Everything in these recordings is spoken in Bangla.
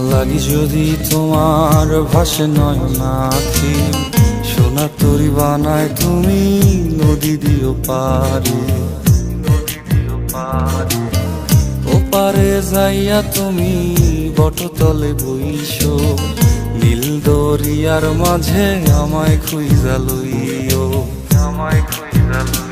লাগি যদি তোমার ভাসে নয় নাকি সোনা তরি বানায় তুমি নদী দিও পারে ওপারে যাইয়া তুমি বটতলে বইছো নীল দরিয়ার মাঝে আমায় খুইজা লইও, আমায় খুইজা লইও।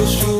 will show